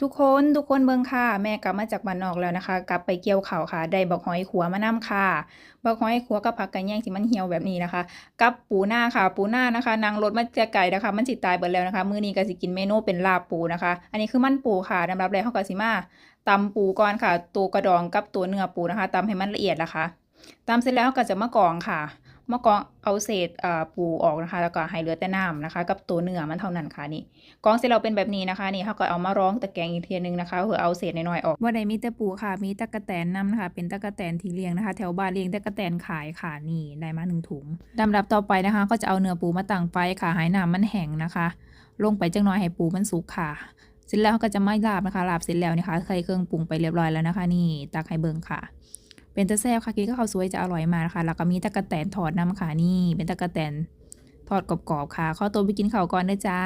ทุกคนทุกคนเบิ่งค่ะ แม่กลับมาจากบ้านนอกแล้วนะคะ กลับไปเกี่ยวข้าวค่ะ ได้บักหอยขัวมานํค่ะบักหอยขัวกับผักกะแย่งที่มันเหี่ยวแบบนี้นะคะ กับปูหน้าค่ะ ปูหน้านะคะ นางรถมาจะไก่นะคะ มันสิตายเบิดแล้วนะคะ มื้อนี้ก็สิกินเมนูเป็นลาบปูนะคะ อันนี้คือมันปูค่ะลำดับแรกเฮาก็สิมาตำปูก่อนค่ะ ตัวกระดองกับตัวเนื้อปูนะคะตำให้มันละเอียดนะคะตำเสร็จแล้วก็จะมากรองค่ะ มากองเอาเศษปูออกนะคะ แล้วก็ให้เหลือแต่น้ำนะคะ กับตัวเนื้อมันเท่านั้นค่ะนี่กองเสร็จแล้วเป็นแบบนี้นะคะ นี่เขาก็เอามาร้องตะแกรงอีกทีนึงนะคะเพื่อเอาเศษน้อยๆออกว่าใดมีแต่ปูค่ะ มีตะกะแตนนำนะคะ เป็นตะกะแตนที่เลี้ยงนะคะ แถวบ้านเลี้ยงตะกะแตนขายค่ะนี่ได้มาหนึ่งถุงลำดับต่อไปนะคะ ก็จะเอาเนื้อปูมาตั้งไฟค่ะให้น้ำมันแห้งนะคะ ลงไปจังน้อยให้ปูมันสุกค่ะเสร็จแล้วเขาก็จะไม่ลาบนะคะลาบเสร็จแล้วนะคะใส่เครื่องปรุงไปเรียบร้อยแล้วนะคะ นี่ตักให้เบิ่งค่ะ เป็นตะแซ่บค่ะกินก็ข้าวสวยจะอร่อยมากนะคะแล้วก็มีตะกะแตนทอดน้ำค่ะนี่ เป็นตะกะแตนทอดกรอบๆค่ะ ข้าวตัวไปกินข้าวก่อนนะจ้า